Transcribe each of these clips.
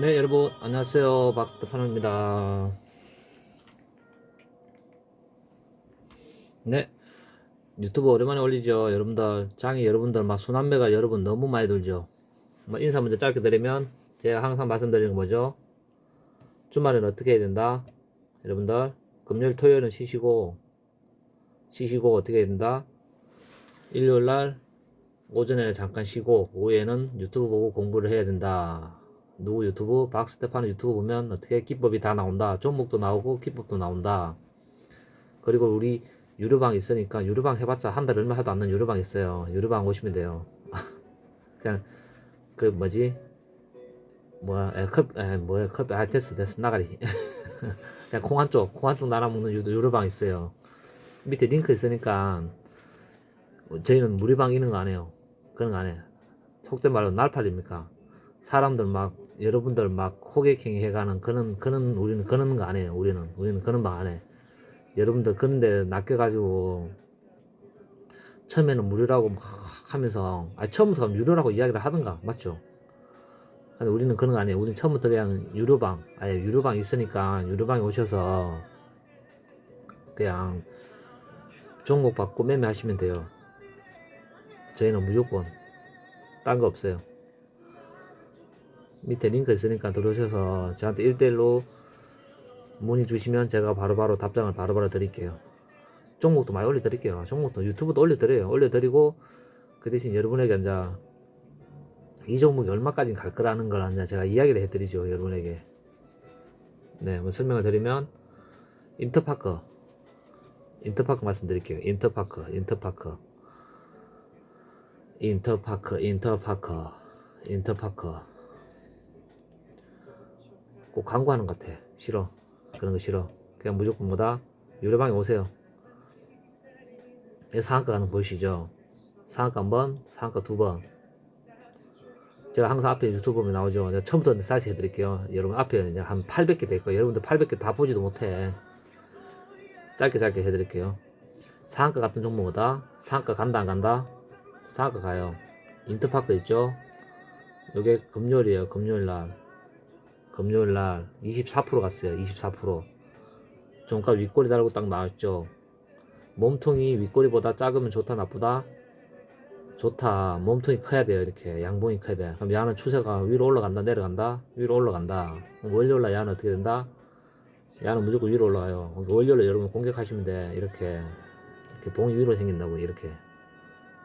네, 여러분, 안녕하세요. 박스터파노입니다. 네, 유튜브 오랜만에 올리죠. 여러분들, 장이 여러분들, 막 순환매가 여러분 너무 많이 돌죠. 뭐 인사 먼저 짧게 드리면, 제가 항상 말씀드리는 거 뭐죠? 주말에는 어떻게 해야 된다? 여러분들, 금요일, 토요일은 쉬시고, 쉬시고 어떻게 해야 된다? 일요일 날, 오전에 잠깐 쉬고, 오후에는 유튜브 보고 공부를 해야 된다. 누구 유튜브? 박스테파노 유튜브 보면 어떻게 기법이 다 나온다. 종목도 나오고 기법도 나온다. 그리고 우리 유료방 있으니까 유료방 해봤자 한 달 얼마 하도 안는 유료방 있어요. 유료방 오시면 돼요. 그냥 그 뭐지? 뭐야? 에, 컵 에, 뭐야? 컵 아, 됐어. 나가리. 그냥 콩 한쪽 콩 한쪽 나눠 먹는 유, 유료방 있어요. 밑에 링크 있으니까 저희는 무료방 이런 거 안 해요. 그런 거 안 해. 속된 말로 날팔입니까? 사람들 막 여러분들 막 호객행 해가는 그런 그런 우리는 그런 거 안 해요. 우리는 우리는 그런 방 안 해. 여러분들 그런데 낚여가지고 처음에는 무료라고 막 하면서 아 처음부터 유료라고 이야기를 하던가 맞죠? 근데 우리는 그런 거 아니에요. 우리는 처음부터 그냥 유료방 아예 유료방 있으니까 유료방에 오셔서 그냥 종목 받고 매매하시면 돼요. 저희는 무조건 딴 거 없어요. 밑에 링크 있으니까 들어오셔서 저한테 1대1로 문의 주시면 제가 바로바로 답장을 바로 바로 드릴게요. 종목도 많이 올려드릴게요. 종목도 유튜브도 올려드려요. 올려드리고 그 대신 여러분에게 이제 이 종목이 얼마까지 갈 거라는 걸 이제 제가 이야기를 해드리죠. 여러분에게. 네, 뭐 설명을 드리면 인터파커 인터파커 말씀드릴게요. 인터파커 인터파커 인터파커 인터파커 인터파커 꼭 광고하는 것 같아. 싫어. 그런 거 싫어. 그냥 무조건 뭐다? 유료방에 오세요. 이 상한가 가는 거 보이시죠? 상한가 한 번, 상한가 두 번. 제가 항상 앞에 유튜브 보면 나오죠. 제가 처음부터 다시 해드릴게요. 여러분 앞에 한 800개 될 거예요. 여러분들 800개 다 보지도 못해. 짧게 짧게 해드릴게요. 상한가 같은 종목보다 상한가 간다 안 간다? 상한가 가요. 인터파크 있죠? 요게 금요일이에요. 금요일 날. 금요일 날 24% 갔어요. 24%. 종가 윗꼬리 달고 딱 나왔죠. 몸통이 윗꼬리보다 작으면 좋다 나쁘다? 좋다. 몸통이 커야 돼요. 이렇게 양봉이 커야 돼. 그럼 야는 추세가 위로 올라간다 내려간다 위로 올라간다. 월요일 날 야는 어떻게 된다? 야는 무조건 위로 올라가요. 그럼 월요일에 여러분 공격하시면 돼. 이렇게 이렇게 봉이 위로 생긴다고 이렇게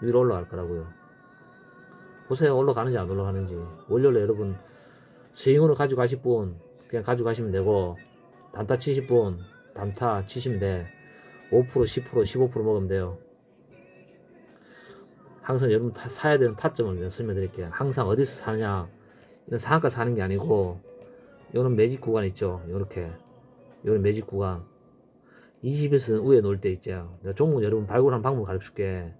위로 올라갈 거라고요. 보세요. 올라가는지 안 올라가는지. 월요일에 여러분 스윙으로 가지고 가실 분 그냥 가지고 가시면 되고 단타 치실 분 단타 치시면 돼. 5% 10% 15% 먹으면 돼요. 항상 여러분 타, 사야 되는 타점을 설명드릴게요. 항상 어디서 사냐 이건 상한가 사는 게 아니고 이거는 매직 구간 있죠. 이렇게 이거는 매직 구간 20일선 우에 놓을 때 있죠. 내가 종목 여러분 발굴한 방법 가르쳐 줄게.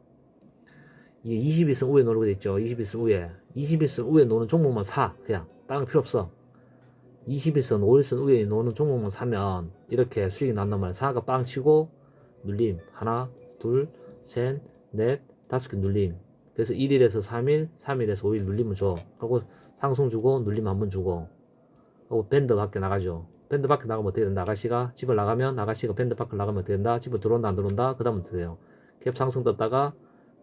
이게 21선 우에 놓는 거 있죠. 21선 우에. 21선 우에 놓는 종목만 사. 그냥. 다른 거 필요 없어. 21선, 5일선 우에 놓는 종목만 사면 이렇게 수익이 난단 말이야. 상하가 빵 치고 눌림. 하나, 둘, 셋, 넷, 다섯 개 눌림. 그래서 1일에서 3일, 3일에서 5일 눌림을 줘. 하고 상승 주고 눌림 한 번 주고. 하고 밴드 밖에 나가죠. 밴드 밖에 나가면 어떻게 된다? 아가씨가 집을 나가면 아가씨가 밴드 밖에 나가면 어떻게 된다? 집을 들어온다 안 들어온다? 그 다음은 어떻게 돼요? 캡 상승 떴다가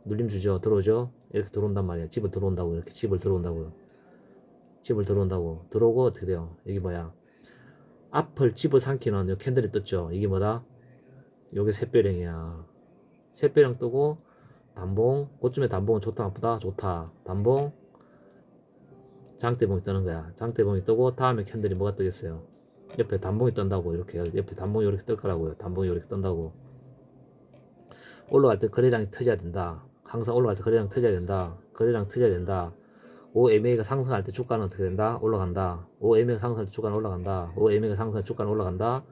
눌림 주죠. 들어오죠. 이렇게 들어온단 말이야. 집을 들어온다고 이렇게 집을 들어온다고요. 집을 들어온다고 들어오고 어떻게 돼요? 이게 뭐야? 앞을 집을 삼키는 요 캔들이 떴죠. 이게 뭐다? 요게 샛별형이야. 샛별형 뜨고 단봉 그쯤에 단봉은 좋다 나쁘다 좋다 단봉 장대봉이 뜨는 거야. 장대봉이 뜨고 다음에 캔들이 뭐가 뜨겠어요? 옆에 단봉이 뜬다고 이렇게 옆에 단봉이 이렇게 뜰 거라고요. 단봉이 이렇게 뜬다고. 올라갈 때 거래량이 터져야 된다. 항상 올라갈 때 거래량 터져야 된다. 거래량 터져야 된다. OMA가 상승할 때 주가는 어떻게 된다? 올라간다. OMA가 상승할 때 주가는 올라간다. OMA가 상승할 때 주가는 올라간다.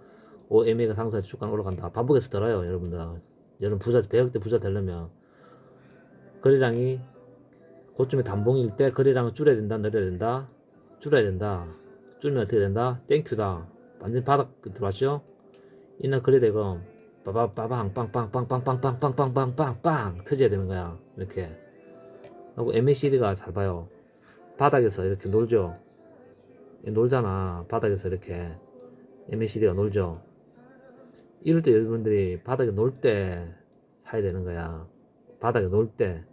OMA가 상승할 때 주가는 올라간다. 반복해서 들어요, 여러분들. 여러분 부자 100억 대 부자 되려면 거래량이 고점에 단봉일 때 거래량을 줄여야 된다, 늘려야 된다. 줄여야 된다. 줄면 어떻게 된다? 땡큐다. 완전 바닥 들어왔죠? 이날 거래대금 빠바 빠방 빵빵빵빵빵빵빵빵빵빵빵 터져야 되는 거야. 이렇게. 하고 MACD가 잘 봐요. 바닥에서 이렇게 놀죠. 놀잖아. 바닥에서 이렇게. MACD가 놀죠. 이럴 때 여러분들이 바닥에 놀 때 사야 되는 거야. 바닥에 놀 때.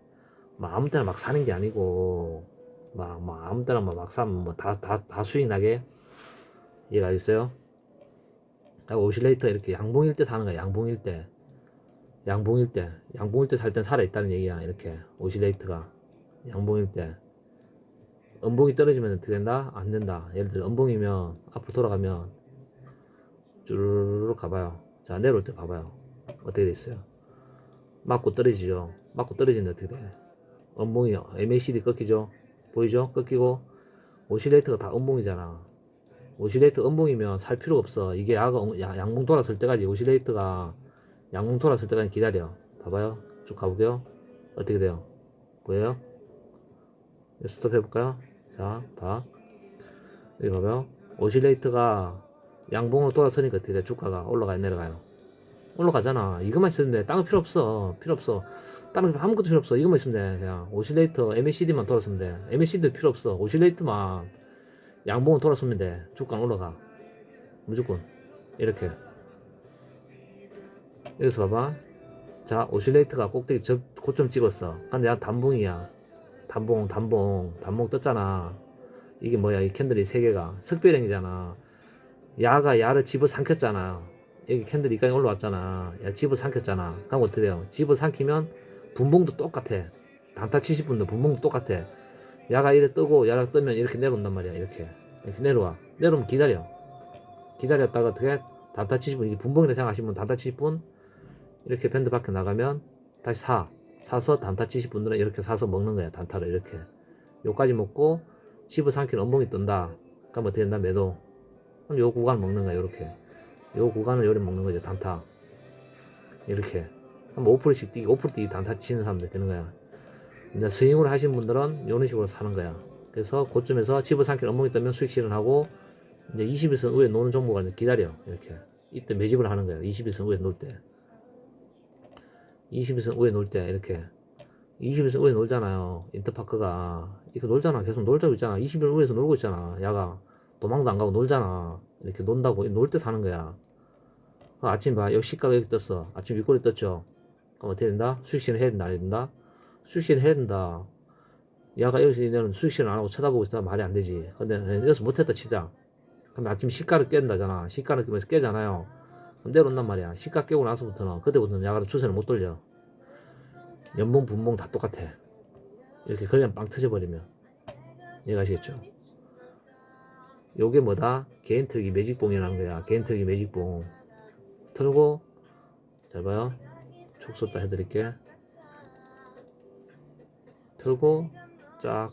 막 아무 때나 막 사는 게 아니고, 막, 막 아무 때나 막, 막 사면 뭐 다, 다, 다 수익 나게. 이해가 있어요? 오실레이터 이렇게 양봉일 때 사는 거야. 양봉일 때. 양봉일 때. 양봉일 때 살 땐 살아있다는 얘기야. 이렇게. 오실레이터가. 양봉일 때. 음봉이 떨어지면 어떻게 된다? 안 된다. 예를 들어 음봉이면 앞으로 돌아가면 쭈르르르 가봐요. 자, 내려올 때 봐봐요. 어떻게 돼 있어요? 맞고 떨어지죠. 맞고 떨어지는데 어떻게 돼? 음봉이요. MACD 꺾이죠. 보이죠? 꺾이고 오실레이터가 다 음봉이잖아. 오실레이터 음봉이면 살 필요가 없어. 이게 음- 야- 양봉 돌았을 때까지 오실레이터가 양봉 돌았을 때까지 기다려. 봐봐요. 쭉 가볼게요. 어떻게 돼요? 이거 스톱 해볼까요? 자, 봐. 여기 봐봐요. 오실레이터가 양봉으로 돌아서니까 어떻게 돼? 주가가 올라가요, 내려가요? 올라가잖아. 이것만 있으면 돼. 딴거 필요 없어. 필요 없어. 다른 거 아무것도 필요 없어. 이것만 있으면 돼. 그냥 오실레이터, MACD만 돌았으면 돼. MACD 필요 없어. 오실레이터만 양봉을 돌았으면 돼. 주가는 올라가. 무조건. 이렇게. 여기서 봐봐. 자, 오실레이터가 꼭대기 저, 고점 찍었어. 근데 야, 단봉이야. 단봉, 단봉, 단봉 떴잖아. 이게 뭐야, 이 캔들이 세 개가. 석배령이잖아. 야가 야를 집어 삼켰잖아. 여기 캔들 이까지 올라왔잖아. 야, 집어 삼켰잖아. 그럼 어떻게 돼요? 집어 삼키면 분봉도 똑같아. 단타 70분도 분봉도 똑같아. 야가 이래 뜨고 야가 뜨면 이렇게 내려온단 말이야. 이렇게. 이렇게 내려와. 내려오면 기다려. 기다렸다가 어떻게 단타 70분, 이게 분봉이라 생각하시면 단타 70분 이렇게 밴드 밖에 나가면 다시 사. 사서 단타 70분들은 이렇게 사서 먹는 거야. 단타를 이렇게. 요까지 먹고 집어 삼키는 엄봉이 뜬다. 그럼 어떻게 된다? 매도. 그럼 요 구간 먹는 거야. 요렇게. 요 구간을 요리 먹는 거죠. 단타. 이렇게. 한 5%씩 뛰기, 5% 뛰기 단타 치는 사람들 되는 거야. 이제 스윙을 하신 분들은 이런 식으로 사는 거야. 그래서 고점에서 집어 삼키는 엄봉이 뜨면 수익 실현하고 이제 21선 위에 노는 종목을 이제 기다려. 이렇게. 이때 매집을 하는 거야. 21선 위에 놀 때. 21선 위에 놀 때. 이렇게. 21선 위에 놀잖아요. 인터파크가. 이렇게 놀잖아. 계속 놀자고 있잖아. 21선 위에서 놀고 있잖아. 야가. 도망도 안 가고 놀잖아. 이렇게 논다고 놀 때 사는 거야. 그 아침 봐. 여기 시가가 여기 떴어. 아침 윗골이 떴죠. 그럼 어떻게 된다? 수익 실현 해야 된다. 안 된다 수익 실현 해야 된다 야가 여기서 수익 실현 안 하고 쳐다보고 있다 말이 안 되지 근데 여기서 못했다 치자 그럼 아침 시가를 깬다잖아 시가를 깨면서 깨잖아요 그럼 내려온단 말이야. 시가 깨고 나서부터는 그때부터는 야가를 추세를 못 돌려. 연봉 분봉 다 똑같아. 이렇게 그냥 빵 터져버리면 이해가시겠죠? 요게 뭐다? 개인 틀기 매직봉이라는 거야. 개인 틀기 매직봉. 틀고 잘 봐요. 촉수다 해드릴게. 틀고 쫙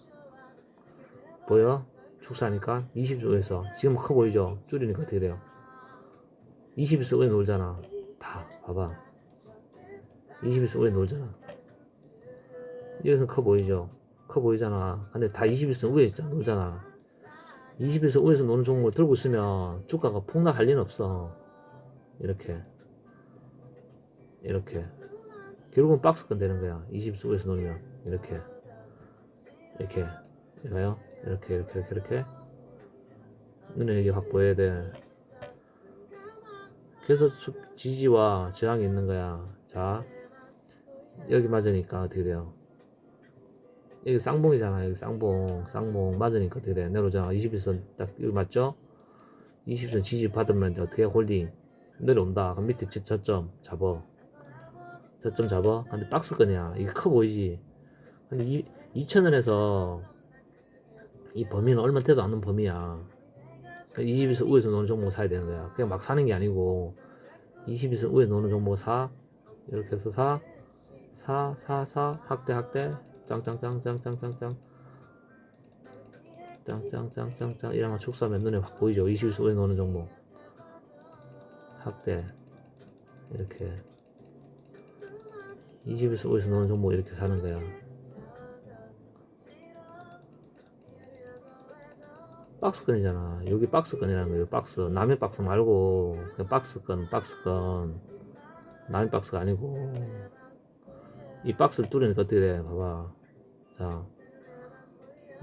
보여? 축사하니까 20조에서 지금 커 보이죠? 줄이니까 어떻게 돼요? 20에서 왜 놀잖아. 다 봐봐. 20에서 왜 놀잖아. 여기서 커 보이죠? 커 보이잖아. 근데 다 20에서 위에 있잖아. 놀잖아. 20에서 위에서 노는 종목을 들고 있으면 주가가 폭락할 리는 없어. 이렇게. 이렇게. 결국은 박스권 되는 거야. 20에서 위에서 놀면. 이렇게. 이렇게. 이거요. 이렇게, 이렇게, 이렇게, 이렇게. 눈에 이게 확 보여야 돼. 그래서 수- 지지와 저항이 있는 거야. 자, 여기 맞으니까 어떻게 돼요? 여기 쌍봉이잖아. 여기 쌍봉, 쌍봉 맞으니까 어떻게 돼? 내려오잖아. 21선 딱 여기 맞죠? 20선 지지 받으면 어떻게 해? 홀딩 내려온다. 그럼 밑에 저- 저점 잡어. 저점 잡어. 근데 박스권이야. 이게 커 보이지? 근데 이 2,000원에서 이 범위는 얼마 돼도 않는 범위야. 그러니까 20에서 우에서 노는 종목 사야 되는 거야. 그냥 막 사는 게 아니고 20에서 우에 노는 종목 사. 이렇게 해서 사, 사, 사, 사, 학대, 학대, 짱짱짱짱짱짱짱, 짱짱짱짱짱. 이러면 축소하면 눈에 확 보이죠. 20에서 우에 노는 종목. 학대. 이렇게. 20에서 우에서 노는 종목 이렇게 사는 거야. 박스건이잖아. 여기 박스건이라는 거예요. 박스. 남의 박스 말고 그냥 박스건, 박스건. 남의 박스가 아니고 이 박스를 뚫으니까 어떻게 돼? 봐봐. 자,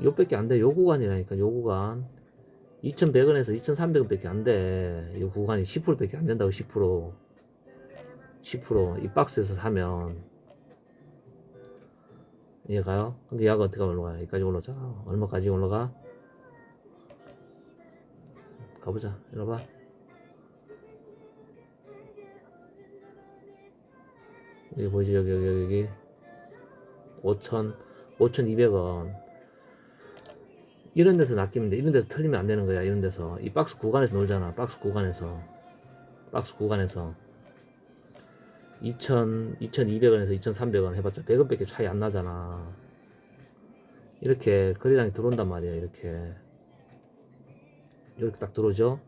요밖에 안 돼. 요 구간이라니까. 요 구간. 2100원에서 2300원밖에 안 돼. 이 구간이 10%밖에 안 된다고 10%. 10%이 박스에서 사면 이해가요? 근데 야가 어떻게 올라가? 여기까지 올라오잖아. 얼마까지 올라가? 가보자. 이리 봐. 여기 보이지? 여기, 여기, 여기, 여기. 5천, 5,200원. 이런 데서 낚이면 돼. 이런 데서 틀리면 안 되는 거야. 이런 데서. 이 박스 구간에서 놀잖아. 박스 구간에서. 박스 구간에서. 2,000, 2,200원에서 2,300원 해봤자 100원 밖에 차이 안 나잖아. 이렇게 거래량이 들어온단 말이야. 이렇게. 이렇게 딱 들어오죠?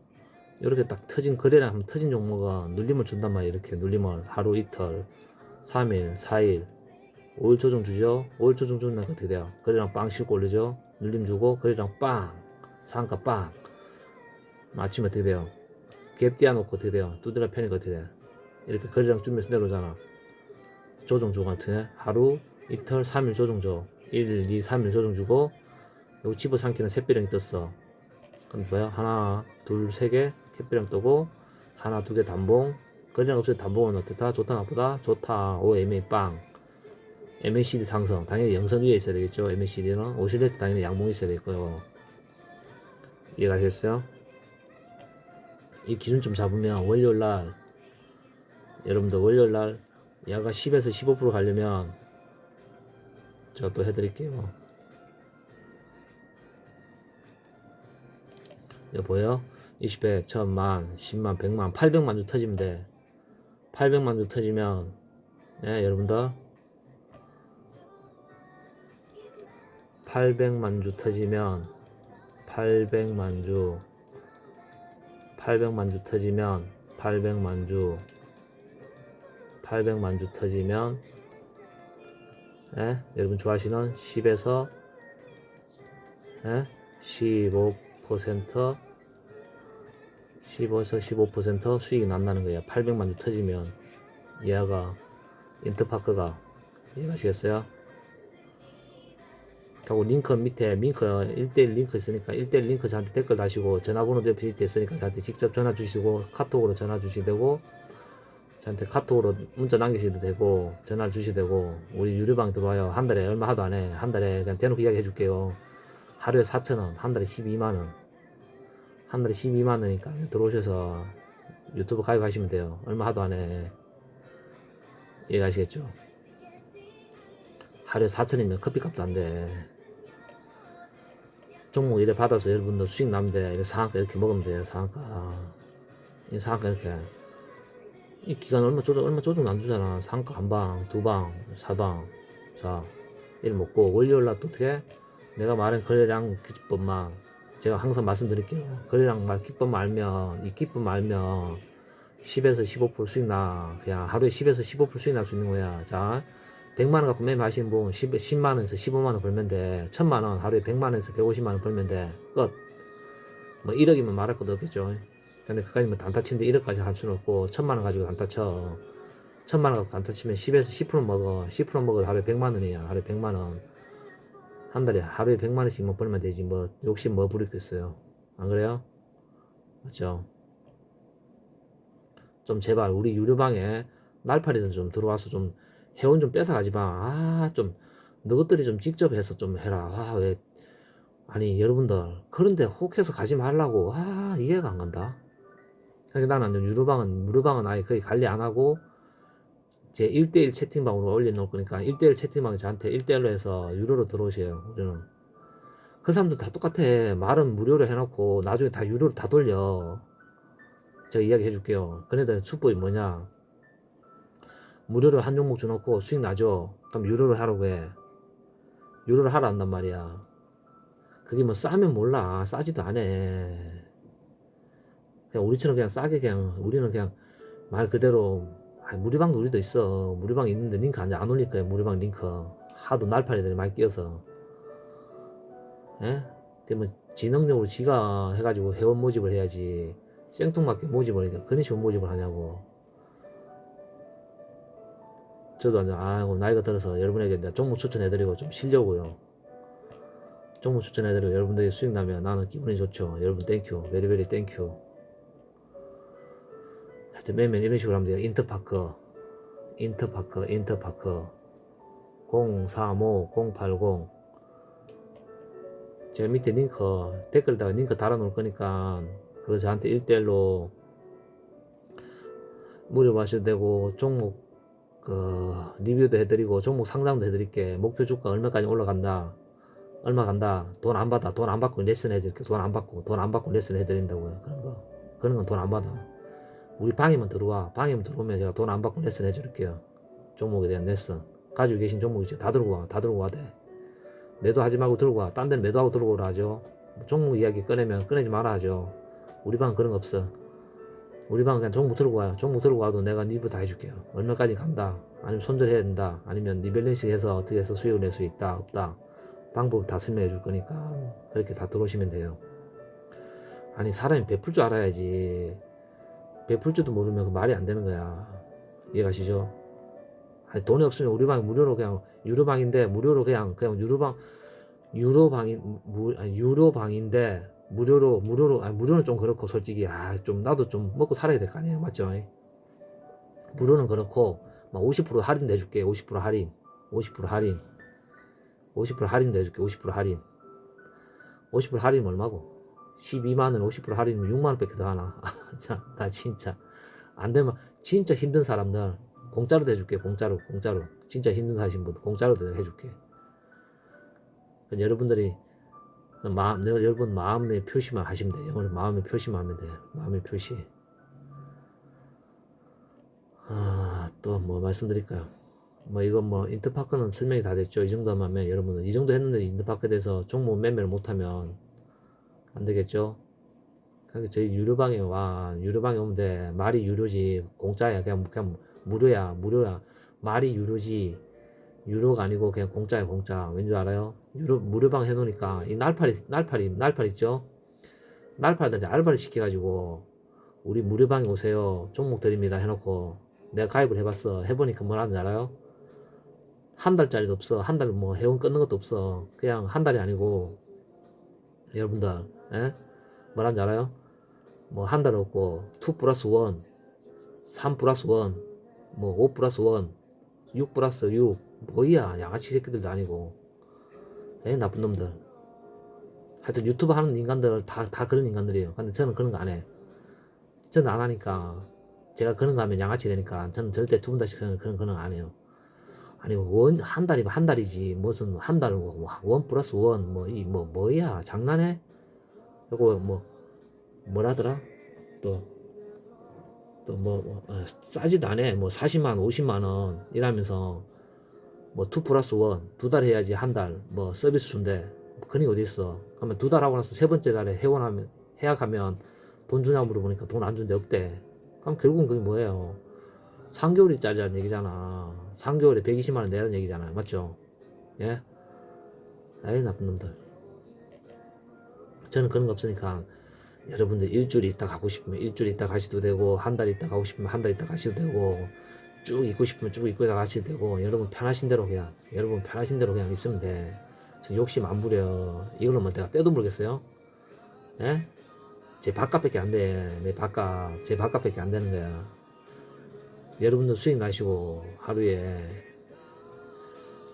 이렇게 딱 터진 거래량 하면 터진 종목은 눌림을 준단 말이야. 이렇게 눌림을 하루 이틀, 3일, 4일, 5일 조정 주죠? 5일 조정 주는 날 어떻게 돼요? 거래량 빵 싣고 올리죠? 눌림 주고 거래량 빵, 상가 빵. 아침에 어떻게 돼요? 갭 띄워놓고 어떻게 돼요? 두드려 패니까 어떻게 돼요? 이렇게 거래량 주면서 내려오잖아. 조정 주고 같은 하루, 이틀, 3일 조정 줘. 1, 2, 3일 조정 주고 여기 집어삼키는 샛비령이 떴어. 그럼 뭐야? 하나, 둘, 세개 캣비령 뜨고 하나, 두 개 단봉. 없을 때 단봉은 어떻다? 좋다, 나쁘다? 좋다. 오, MA 빵. MACD 상승. 당연히 영선 위에 있어야 되겠죠. MACD는 오실레트 당연히 양봉이 있어야 되고요. 이해가셨어요? 이 기준 좀 잡으면 월요일 날 여러분들 월요일 날 야가 10에서 15% 가려면 제가 또 해드릴게요. 여기 보여? 20배, 1000만, 10만, 100만, 800만 주 터지면 돼. 800만 주 터지면, 예, 여러분들. 800만 주 터지면, 800만 주, 800만 주 터지면, 800만 주, 800만 주 터지면, 예, 여러분 좋아하시는 10에서, 예, 15% 15에서 15% 수익이 난다는 거예요. 800만 주 터지면 얘가 인터파크가 이해가시겠어요? 하고 링크 밑에 링크 1대1 링크 있으니까 1대1 링크 저한테 댓글 다시고 전화번호도 옆에 있으니까 저한테 직접 전화 주시고 카톡으로 전화 주시도 되고 저한테 카톡으로 문자 남기셔도 되고 전화 주셔도 되고 우리 유료방 들어와요 한 달에 얼마 하도 안 해 한 달에 그냥 대놓고 이야기 해줄게요 하루에 4천원 한 달에 12만원 한 달에 12만 원이니까 들어오셔서 유튜브 가입하시면 돼요. 얼마 하도 안 해. 이해가시겠죠? 하루에 4천이면 커피값도 안 돼. 종목 이래 받아서 여러분들 수익 돼. 이렇게 상한가 이렇게 먹으면 돼요. 상한가. 이 상한가 이렇게. 이 기간 얼마 조정, 얼마 조정 안 주잖아. 상한가 한 방, 두 방, 사 방. 자, 이를 먹고 월요일 날 또 어떻게? 내가 말한 거래량 기법만 제가 항상 말씀드릴게요. 거래량 말 기쁨 알면 이 기쁨 알면 10에서 15% 수익 나. 그냥 하루에 10에서 15% 수익 날 수 있는 거야. 자, 100만 원 갖고 매매하시는 분 10, 10만 원에서 15만 원 벌면 돼. 1000만 원 하루에 100만 원에서 150만 원 벌면 돼. 끝. 뭐 1억이면 말할 것도 없겠죠. 근데 그까지 뭐 단타 치는데 1억까지 할 수는 없고 1000만 원 가지고 단타 쳐. 1000만 원 갖고 단타 치면 10에서 10% 먹어. 10% 먹어도 하루에 100만 원이야. 하루에 100만 원. 한 달에 하루에 100만 원씩 뭐 벌면 되지. 뭐 욕심 뭐 부리겠어요. 안 그래요? 맞죠? 좀 제발 우리 유료방에 날파리들 좀 들어와서 좀 회원 좀 뺏어가지 마 아 좀 너것들이 좀 직접 해서 좀 해라. 아 왜. 아니 여러분들 그런데 혹해서 가지 말라고. 아 이해가 안 간다. 그러니까 나는 유료방은 무료방은 아예 거의 관리 안 하고 제 1대1 채팅방으로 올려놓을 거니까 1대1 채팅방에 저한테 1대1로 해서 유료로 들어오세요. 우리는. 그 사람들 다 똑같아. 말은 무료로 해놓고 나중에 다 유료로 다 돌려. 제가 이야기 해줄게요. 그네들 수법이 뭐냐. 무료로 한 종목 줘놓고 수익 나죠. 그럼 유료로 하라고 해. 유료로 하라 한단 말이야. 그게 뭐 싸면 몰라. 싸지도 않아. 그냥 우리처럼 그냥 싸게 그냥 우리는 그냥 말 그대로 아, 무료방도 우리도 있어. 무료방 있는데 링크 안, 안 올릴 거야. 무료방 링크. 하도 날파리들이 많이 끼어서. 예? 그러면 지능적으로 지가 해가지고 회원 모집을 해야지. 생뚱맞게 모집을 하니까 그런 식으로 모집을 하냐고. 저도 아이고, 나이가 들어서 여러분에게 종목 추천해드리고 좀 쉬려고요. 종목 추천해드리고 여러분들이 수익 나면 나는 기분이 좋죠. 여러분 땡큐. 베리베리 땡큐. 하여튼 매면 이런 식으로 하면 돼요. 인터파크. 인터파크. 인터파크. 035 080 제가 밑에 링크 댓글에다가 링크 달아 놓을 거니까 그거 저한테 1대1로 물어봐셔도 되고 종목 그 리뷰도 해드리고 종목 상담도 해드릴게 목표 주가 얼마까지 올라간다 얼마 간다 돈 안 받아 돈 안 받고 레슨 해드릴게 돈 안 받고 돈 안 받고 레슨 해드린다고요 그런 거 그런 건 돈 안 받아 우리 방에만 들어와. 방에만 들어오면 제가 돈 안 받고 레슨 해줄게요. 종목에 대한 레슨. 가지고 계신 종목 있죠 다 들고 와 다 들고 와대 매도하지 말고 들고 와. 딴 데는 매도하고 들고 오라 하죠. 종목 이야기 꺼내면 꺼내지 마라 하죠. 우리 방은 그런 거 없어. 우리 방은 그냥 종목 들고 와요. 종목 들고 와도 내가 리뷰 다 해줄게요. 얼마까지 간다. 아니면 손절해야 된다. 아니면 리밸런싱 해서 어떻게 해서 수익을 낼 수 있다. 없다. 방법 다 설명해 줄 거니까 그렇게 다 들어오시면 돼요. 아니 사람이 베풀 줄 알아야지 베풀 줄도 모르면 그 말이 안 되는 거야. 이해가시죠? 아니, 돈이 없으면 우리 방 무료로 그냥 유료방인데 무료로 그냥 그냥 유료방 유료방인 무 아니, 유료방인데 무료로 무료로 아니 무료는 좀 그렇고 솔직히. 아 좀 나도 좀 먹고 살아야 될 거 아니에요. 맞죠? 무료는 그렇고 막 50% 할인도 해줄게. 50% 할인. 50% 할인. 50% 할인도 해줄게. 50% 할인. 50% 할인이면 얼마고 12만원 50% 할인이면 6만원밖에 더 하나. 자, 나 진짜. 안 되면 진짜 힘든 사람들 공짜로 해줄게 공짜로 공짜로. 진짜 힘든 사신 분 공짜로 해줄게. 여러분들이 그 마음 여러분 마음의 표시만 하시면 돼요. 영어로 마음의 표시만 하면 돼요. 마음의 표시. 아 또 뭐 말씀드릴까요? 뭐 이건 뭐 인터파크는 설명이 다 됐죠. 이 정도만 하면 여러분은 이 정도 했는데 인터파크에 대해서 종목 매매를 못하면 안 되겠죠. 그러니까 저희 유료방에 와 유료방에 오면 돼. 말이 유료지 공짜야 그냥 그냥 무료야 무료야 말이 유료지 유료가 아니고 그냥 공짜야 공짜. 왠줄 알아요? 유료 무료방 해놓으니까 이 날파리 날파리 날파리 있죠. 날파리들이 알바를 시켜가지고 우리 무료방에 오세요. 종목 드립니다 해놓고 내가 가입을 해봤어. 해보니까 뭘 하는지 알아요? 한 달짜리도 없어. 한 달 뭐 회원 끊는 것도 없어. 그냥 한 달이 아니고 여러분들 에? 뭐라는지 알아요? 뭐 한 달 없고 2 플러스 1, 3 플러스 1, 뭐5 플러스 1, 6 플러스 6 뭐야 양아치 새끼들도 아니고 에 나쁜 놈들 하여튼 유튜브 하는 인간들 다, 다 그런 인간들이에요. 근데 저는 그런 거 안 해. 저는 안 하니까 제가 그런 거 하면 양아치 되니까 저는 절대 두 분 다시 그런, 그런, 그런 거안 해요. 아니 원 한 달이면 한 달이지 무슨 한달원 플러스 원 뭐 이 뭐 뭐야 장난해? 이거 뭐 뭐라더라 또 또뭐 뭐, 어, 싸지도 않아 뭐 40만 50만 원 이라면서 뭐 2 플러스 원두달 해야지 한 달 뭐 서비스 준대 게 어디 있어 그러면 두 달 하고 나서 세 번째 달에 회원하면 해약하면 돈 주냐 물어보니까 돈 안 준대 없대 그럼 결국은 그게 뭐예요 3개월짜리라는 얘기잖아. 3개월에 120만원 내라는 얘기잖아요. 맞죠? 예? 에이, 나쁜 놈들. 저는 그런 거 없으니까, 여러분들 일주일 있다 가고 싶으면 일주일 있다 가셔도 되고, 한 달 있다 가고 싶으면 한 달 있다 가셔도 되고, 쭉 있고 싶으면 쭉 있고 있다 가셔도 되고, 여러분 편하신 대로 그냥, 여러분 편하신 대로 그냥 있으면 돼. 저 욕심 안 부려. 이걸로 뭐 내가 떼도 모르겠어요? 예? 제 밥값밖에 안 돼. 내 밥값. 제 밥값밖에 안 되는 거야. 여러분들 수익 나시고 하루에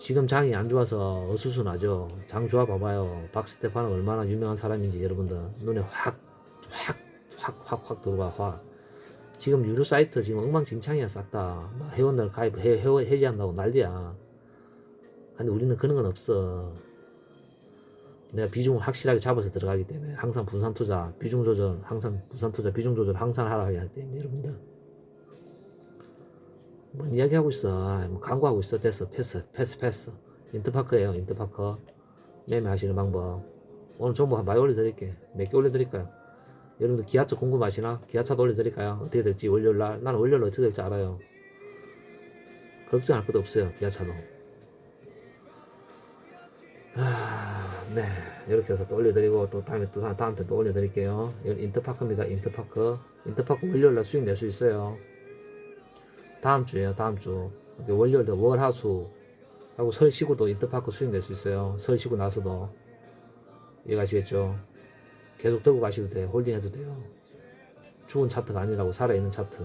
지금 장이 안 좋아서 어수선하죠. 장 좋아 봐봐요. 박스테파는 얼마나 유명한 사람인지 여러분들 눈에 확 확 확 확 확 들어와 확. 지금 유료 사이트 지금 엉망진창이야 싹 다. 회원들 가입 해, 해, 해지한다고 난리야. 근데 우리는 그런 건 없어. 내가 비중을 확실하게 잡아서 들어가기 때문에 항상 분산 투자, 비중 조절, 항상 분산 투자, 비중 조절 항상 하라 하기 때문에 여러분들. 뭐 이야기 하고 있어. 아, 뭐 광고하고 있어. 됐어. 패스, 패스, 패스. 인터파크예요. 인터파크. 매매하시는 방법. 오늘 정보 많이 올려드릴게. 몇 개 올려드릴까요? 여러분들 기아차 궁금하시나? 기아차도 올려드릴까요? 어떻게 될지 월요일 날. 나는 월요일 날 어떻게 될지 알아요. 걱정할 것도 없어요. 기아차도. 아, 네. 이렇게 해서 또 올려드리고 또 다음에 또 다음 편또 올려드릴게요. 이건 인터파크입니다. 인터파크. 인터파크 월요일 날 수익 낼 수 있어요. 다음 주에요. 다음 주. 월요일, 월, 화, 수. 하고 설 쉬고도 인터파크 수익 낼 수 있어요. 설 쉬고 나서도. 이해가시겠죠? 계속 들고 가셔도 돼요. 홀딩해도 돼요. 죽은 차트가 아니라고 살아있는 차트.